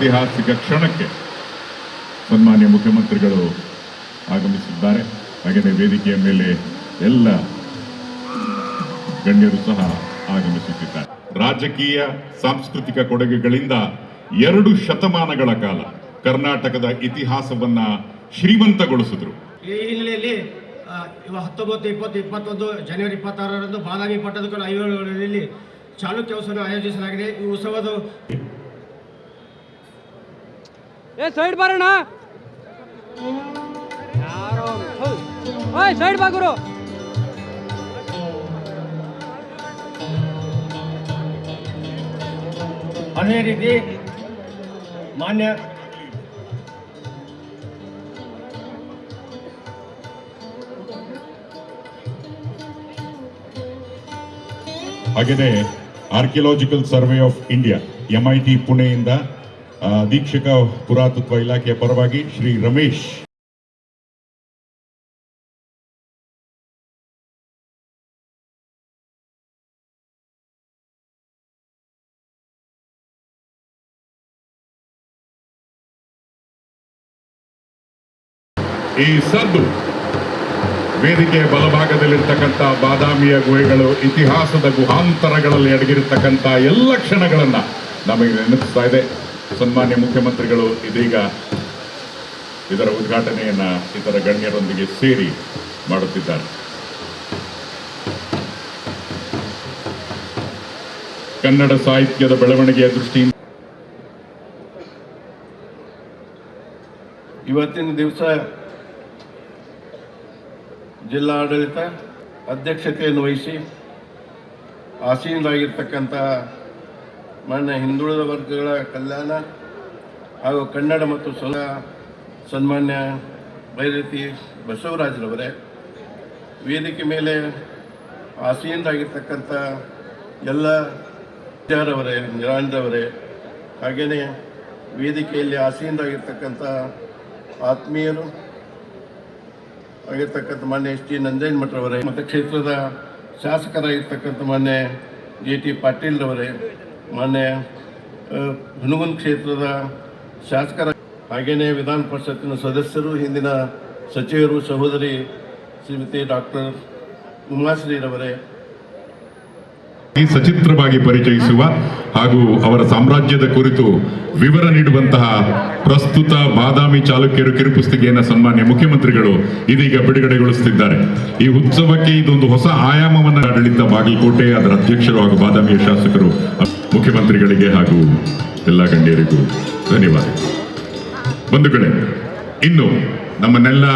ಐತಿಹಾಸಿಕ ಕ್ಷಣಕ್ಕೆ ಸನ್ಮಾನ್ಯ ಮುಖ್ಯಮಂತ್ರಿಗಳು ಆಗಮಿಸಿದ್ದಾರೆ. ಹಾಗೆಯೇ ವೇದಿಕೆಯ ಮೇಲೆ ಎಲ್ಲ ಗಣ್ಯರು ಸಹ ಆಗಮಿಸುತ್ತಿದ್ದಾರೆ. ರಾಜಕೀಯ, ಸಾಂಸ್ಕೃತಿಕ ಕೊಡುಗೆಗಳಿಂದ ಎರಡು ಶತಮಾನಗಳ ಕಾಲ ಕರ್ನಾಟಕದ ಇತಿಹಾಸವನ್ನ ಶ್ರೀಮಂತಗೊಳಿಸಿದ್ರು. ಈ ಹಿನ್ನೆಲೆಯಲ್ಲಿ ಹತ್ತೊಂಬತ್ತು, ಇಪ್ಪತ್ತು, ಇಪ್ಪತ್ತೊಂದು ಜನವರಿ ಇಪ್ಪತ್ತಾರರಂದು ಬಾದಾಮಿ ಪಟ್ಟದಕಲ್ಲು ಐವರಲ್ಲಿ ಚಾಲುಕ್ಯ ಉತ್ಸವ ಆಯೋಜಿಸಲಾಗಿದೆ. ಈ ಉತ್ಸವದ ಏ ಸೈಡ್ ಬಾರಣ್ಣ. ಯಾರೋ ಓಯ್ ಸೈಡ್ ಬಾ ಗುರು. ಅದೇ ರೀತಿ ಮಾನ್ಯ ಹಾಗೆಯೇ archaeological survey of India MIT ಪುಣೆಯಿಂದ ಅಧೀಕ್ಷಕ ಪುರಾತತ್ವ ಇಲಾಖೆಯ ಪರವಾಗಿ ಶ್ರೀ ರಮೇಶ್. ಈ ಸದ್ದು ವೇದಿಕೆಯ ಬಲಭಾಗದಲ್ಲಿರ್ತಕ್ಕಂಥ ಬಾದಾಮಿಯ ಗುಹೆಗಳು, ಇತಿಹಾಸದ ಗುಹಾಂತರಗಳಲ್ಲಿ ಅಡಗಿರತಕ್ಕಂಥ ಎಲ್ಲ ಕ್ಷಣಗಳನ್ನ ನಮಗೆ ನೆನಪಿಸ್ತಾ ಇದೆ. ಸನ್ಮಾನ್ಯ ಮುಖ್ಯಮಂತ್ರಿಗಳು ಇದೀಗ ಇದರ ಉದ್ಘಾಟನೆಯನ್ನ ಇತರ ಗಣ್ಯರೊಂದಿಗೆ ಸೇರಿ ಮಾಡುತ್ತಿದ್ದಾರೆ. ಕನ್ನಡ ಸಾಹಿತ್ಯದ ಬೆಳವಣಿಗೆಯ ದೃಷ್ಟಿಯಿಂದ ಇವತ್ತಿನ ದಿವಸ ಜಿಲ್ಲಾಡಳಿತ ಅಧ್ಯಕ್ಷತೆಯನ್ನು ವಹಿಸಿ ಆಸೀನರಾಗಿರ್ತಕ್ಕಂಥ ಮಾನ್ಯ ಹಿಂದುಳಿದ ವರ್ಗಗಳ ಕಲ್ಯಾಣ ಹಾಗೂ ಕನ್ನಡ ಮತ್ತು ಸಲ ಸನ್ಮಾನ್ಯ ಬೈರತಿ ಬಸವರಾಜರವರೇ, ವೇದಿಕೆ ಮೇಲೆ ಆಸೀನರಾಗಿರ್ತಕ್ಕಂಥ ಎಲ್ಲ ವಿಚಾರವರೇ ನಿರಾಂಡ್ರವರೇ ಹಾಗೆಯೇ ವೇದಿಕೆಯಲ್ಲಿ ಆಸೀನರಾಗಿರ್ತಕ್ಕಂಥ ಆತ್ಮೀಯರು, ಆಗಿರ್ತಕ್ಕಂಥ ಮಾನ್ಯ ಎಸ್ ಟಿ ನಂಜನ್ ಮಠರವರೇ ಮತಕ್ಷೇತ್ರದ ಶಾಸಕರಾಗಿರ್ತಕ್ಕಂಥ ಮಾನ್ಯ ಜೆ ಟಿ ಪಾಟೀಲ್ರವರೇ ಮಾನ್ಯ ಹನುಮನ್ ಕ್ಷೇತ್ರದ ಶಾಸಕರ ಹಾಗೆಯೇ ವಿಧಾನ ಪರಿಷತ್ತಿನ ಸದಸ್ಯರು, ಹಿಂದಿನ ಸಚಿವರು, ಸಹೋದರಿ ಶ್ರೀಮತಿ ಡಾಕ್ಟರ್ ಉಮಾಶ್ರೀರವರೇ. ಸಚಿತ್ರವಾಗಿ ಪರಿಚಯಿಸುವ ಹಾಗೂ ಅವರ ಸಾಮ್ರಾಜ್ಯದ ಕುರಿತು ವಿವರ ನೀಡುವಂತಹ ಪ್ರಸ್ತುತ ಬಾದಾಮಿ ಚಾಲುಕ್ಯರು ಕಿರುಪುಸ್ತಿಕೆಯನ್ನು ಸನ್ಮಾನ್ಯ ಮುಖ್ಯಮಂತ್ರಿಗಳು ಇದೀಗ ಬಿಡುಗಡೆಗೊಳಿಸುತ್ತಿದ್ದಾರೆ. ಈ ಉತ್ಸವಕ್ಕೆ ಇದೊಂದು ಹೊಸ ಆಯಾಮವನ್ನು ಆಡಳಿತ ಬಾಗಲಕೋಟೆ ಅದರ ಅಧ್ಯಕ್ಷರು ಹಾಗೂ ಬಾದಾಮಿಯ ಶಾಸಕರು ಮುಖ್ಯಮಂತ್ರಿಗಳಿಗೆ ಹಾಗೂ ಎಲ್ಲ ಗಣ್ಯರಿಗೂ ಧನ್ಯವಾದ ಬಂಧುಗಳೇ ಇನ್ನು ನಮ್ಮನ್ನೆಲ್ಲ